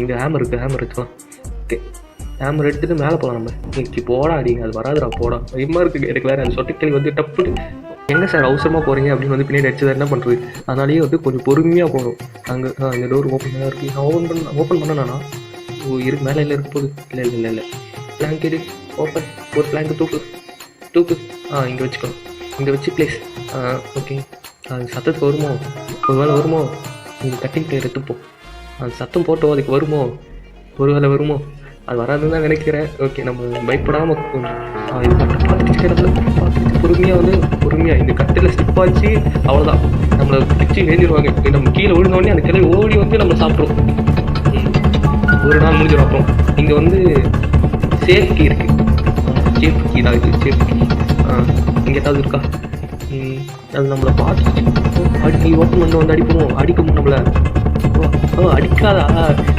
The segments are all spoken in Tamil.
இங்கே ஹேமர் இருக்குது ஹேமர் எடுத்துக்கலாம் ஓகே. ஹேமர் எடுத்துட்டு மேலே போகலாம் நம்ம. இன்னைக்கு போடா அடிங்க அது வராதுடா போடா. பயமாக இருக்குது எடுக்கலாரு அந்த அந்த சொட்டைக்கிளி வந்து டப்புனு. எங்கே சார் அவசரமாக போகிறீங்க அப்படின்னு வந்து பின்னாடி அடிச்சது என்ன பண்ணுறது அதனாலேயே வந்து கொஞ்சம் பொறுமையாக போகணும். அங்கே இந்த டோர் ஓப்பன் தான் இருக்குது நான் ஓப்பன் பண்ண ஓப்பன் பண்ணேன்னா ஓ இருக்கு. மேலே இல்லை இருக்க. போகுது. இல்லை இல்லை இல்லை இல்லை. பிளாங்க் எடு. ஓப்பன் ஒரு பிளாங்க் தூக்கு. தூக்கு. ஆ இங்கே வச்சுக்கணும். இங்கே வச்சு ப்ளேஸ் ஆ ஓகே அது சத்தத்துக்கு வருமோ? ஒரு வேளை வருமோ நீங்கள் கட்டிங் பிளேயர் எடுத்துப்போம் அது சத்தம் போட்டோம் அதுக்கு வருமோ? ஒரு வேலை வருமோ? அது வராதுன்னு தான் நினைக்கிறேன். ஓகே நம்ம பயப்படாமல் இது பார்த்துட்டு இடத்துல பார்த்துட்டு பொறுமையாக வந்து பொறுமையாக இந்த கட்டில் ஸ்லிப் ஆச்சு அவ்வளோதான் நம்மளை பிடிச்சி இப்போ நம்ம கீழே விழுந்தோடனே அந்த கிளை ஓடி வந்து நம்ம சாப்பிட்றோம் ஒரு நாள் முடிஞ்சிடும் அப்புறம் இங்கே வந்து சேஃப் இருக்குது சேஃப்டி தான் இது சேஃப் இங்கே ஏதாவது இருக்கா? ம், அது நம்மளை பார்த்து அடி ஓப்பன் பண்ண வந்து அடிப்போம்? அடிக்கும் நம்மளை. ஓ, அடிக்காதா?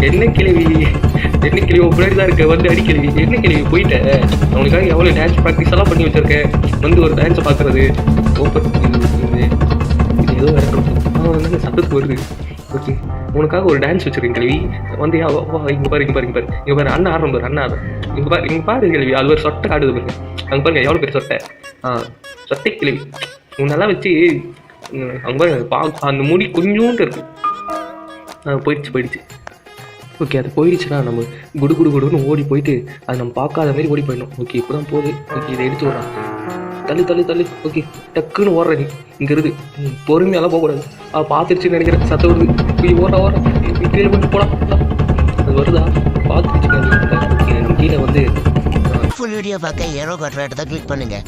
என்ன கிழவி? என்ன கிழவி? உன் பின்னாடி தான் இருக்க. வந்து அடிக்கிழவி என்ன கிழவி? போயிட்டேன் அவனுக்காக எவ்வளோ டான்ஸ் ப்ராக்டிஸ் எல்லாம் பண்ணி வச்சிருக்கேன் வந்து ஒரு டான்ஸை பார்க்குறது ஓப்பன் இது ஏதோ இறக்கணும் வந்து சத்தத்துக்கு வருது. ஓகே. உனக்காக ஒரு டான்ஸ் வச்சிருக்கேன் கிழவி. வந்து இங்கே பாரு இங்கே பாரு இங்கே பாரு. இங்கே பாரு அண்ணா ஆடுறோம் பாரு அண்ணா. ஆடுறோம் பாரு இங்கே பாரு கிழவி. அது ஒரு சொட்டை காடுது பாருங்க. அங்கே பாருங்க எவ்வளோ பேர் சொட்டை? ஆ சொட்டை கிழவி. உன்னெல்லாம் வச்சு ம், அங்க பாருங்க பா அந்த முடி கொஞ்சோண்டு இருக்கும் போயிடுச்சு போயிடுச்சு. ஓகே அது போயிடுச்சுன்னா நம்ம குடு குடு குடுன்னு ஓடி போயிட்டு அது நம்ம பார்க்காத மாதிரி ஓடி போயிடணும். ஓகே இப்போ தான் போகுது. ஓகே இதை எடுத்து விடலாம் தள்ளு தள்ளு தள்ளு. ஓகே டக்குன்னு ஓடுற நீ. இங்கே இருக்குது பொறுமையெல்லாம் போகக்கூடாது. அதை பார்த்துருச்சுன்னு நினைக்கிறேன். சத்த வருது. போய் ஓடுறா ஓடுற. கீழே போட்டு போகலாம் அது வருதா? பார்த்துருச்சு ஓகே நம்ம கீழே வந்து ஃபுல் வீடியோ பார்க்க ஏரோ பட்டன் கிளிக் பண்ணுங்கள்